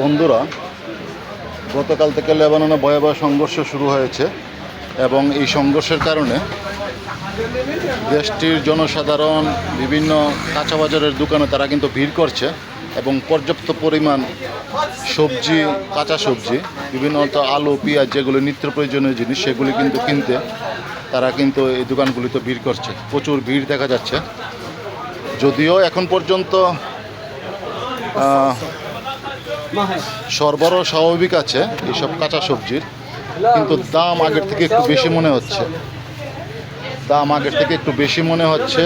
বন্ধুরা, গতকাল থেকে লেবাননে ভয়াবহ সংঘর্ষ শুরু হয়েছে এবং এই সংঘর্ষের কারণে দেশটির জনসাধারণ, বিভিন্ন কাঁচা বাজারের দোকানে তারা কিন্তু ভিড় করছে এবং পর্যাপ্ত পরিমাণ সবজি, কাঁচা সবজি, বিভিন্ন আলু, পেঁয়াজ যেগুলো নিত্য প্রয়োজনীয় জিনিস সেগুলি কিন্তু কিনতে তারা কিন্তু এই দোকানগুলিতে ভিড় করছে। প্রচুর ভিড় দেখা যাচ্ছে। যদিও এখন পর্যন্ত সরবরাহ স্বাভাবিক আছে, এইসব কাঁচা সবজির, কিন্তু দাম আগের থেকে একটু বেশি মনে হচ্ছে। দাম আগের থেকে একটু বেশি মনে হচ্ছে।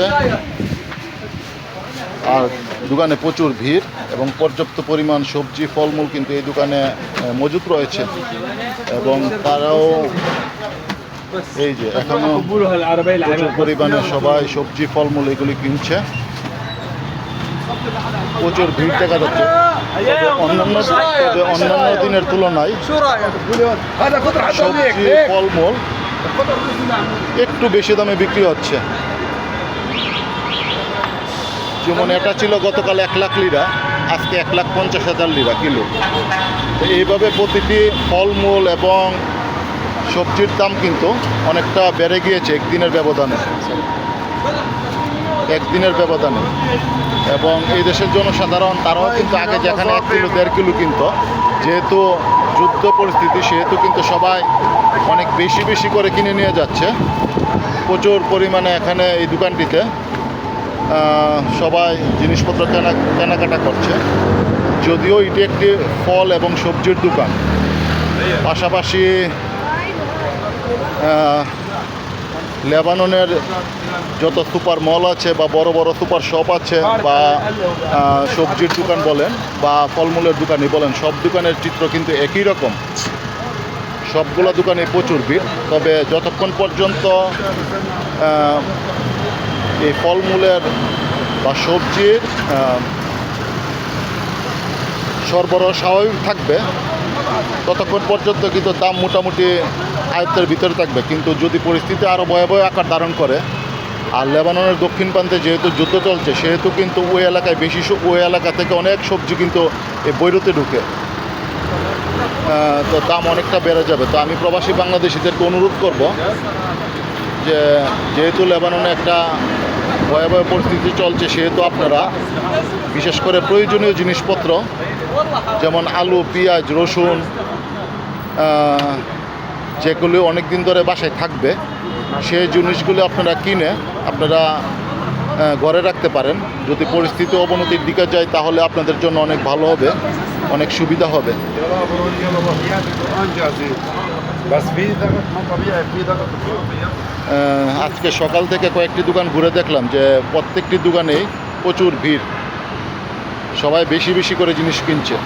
আর দোকানে প্রচুর ভিড় এবং পর্যাপ্ত পরিমাণ সবজি, ফলমূল কিন্তু এই দোকানে মজুত রয়েছে। এবং তারাও এই যে এখনও প্রচুর পরিমাণে সবাই সবজি, ফলমূল এগুলি কিনছে। প্রচুর ভিড় দেখা যাচ্ছে। অন্যান্য অন্যান্য দিনের তুলনায় ফলমূল একটু বেশি দামে বিক্রি হচ্ছে। যেমন এটা ছিল গতকাল এক লাখ লিরা আজকে এক লাখ পঞ্চাশ হাজার লিরা কিলো। এইভাবে প্রতিটি ফলমূল এবং সবজির দাম কিন্তু অনেকটা বেড়ে গিয়েছে একদিনের ব্যবধানে। একদিনের ব্যবধানে। এবং এই দেশের জনসাধারণ, তারাও কিন্তু আগে যেখানে এক কিলো, দেড় কিলো কিনতো, যেহেতু যুদ্ধ পরিস্থিতি, সেহেতু কিন্তু সবাই অনেক বেশি বেশি করে কিনে নিয়ে যাচ্ছে। প্রচুর পরিমাণে এখানে এই দোকানটিতে সবাই জিনিসপত্র কেনা, কেনাকাটা করছে। যদিও এটি একটি ফল এবং সবজির দোকান। পাশাপাশি লেবাননের যত সুপার মল আছে বা বড় বড় সুপার শপ আছে বা সবজির দোকান বলেন বা ফলমূলের দোকানই বলেন, সব দোকানের চিত্র কিন্তু একই রকম। সবগুলো দোকানে প্রচুর ভিড়। তবে যতক্ষণ পর্যন্ত এই ফলমূলের বা সবজির সরবরাহ স্বাভাবিক থাকবে ততক্ষণ পর্যন্ত কিন্তু দাম মোটামুটি আয়ত্তের ভিতরে থাকবে। কিন্তু যদি পরিস্থিতি আরও ভয়াবহ আকার ধারণ করে, আর লেবাননের দক্ষিণ প্রান্তে যেহেতু যুদ্ধ চলছে, সেহেতু কিন্তু ওই এলাকায় বেশি ওই এলাকা থেকে অনেক সবজি কিন্তু এই বৈরুতে ঢুকে। তো দাম অনেকটা বেড়ে যাবে। তো আমি প্রবাসী বাংলাদেশিদেরকে অনুরোধ করব যে, যেহেতু লেবাননে একটা ভয়াবহ পরিস্থিতি চলছে, সেহেতু আপনারা বিশেষ করে প্রয়োজনীয় জিনিসপত্র যেমন আলু, পেঁয়াজ, রসুন যেগুলো অনেক দিন ধরে বাসায় থাকবে, সেই জিনিসগুলো আপনারা কিনে আপনারা ঘরে রাখতে পারেন। যদি পরিস্থিতি অবনতির দিকে যায়, তাহলে আপনাদের জন্য অনেক ভালো হবে, অনেক সুবিধা হবে। আজকে সকাল থেকে কয়েকটি দোকান ঘুরে দেখলাম যে প্রত্যেকটি দোকানেই প্রচুর ভিড়। সবাই বেশি বেশি করে জিনিস কিনছে।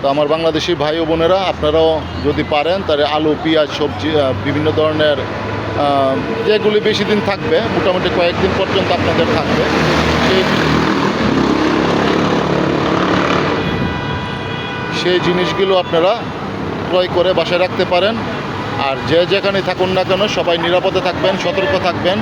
তো আমার বাংলাদেশি ভাই ও বোনেরা, আপনারাও যদি পারেন, তাহলে আলু, পেঁয়াজ, সবজি বিভিন্ন ধরনের যেগুলি বেশি দিন থাকবে, মোটামুটি কয়েকদিন পর্যন্ত আপনাদের থাকবে। সেই জিনিসগুলো আপনারা ক্রয় করে বাসায় রাখতে পারেন। আর যে যেখানে থাকুন না কেন, সবাই নিরাপদে থাকবেন, সতর্ক থাকবেন।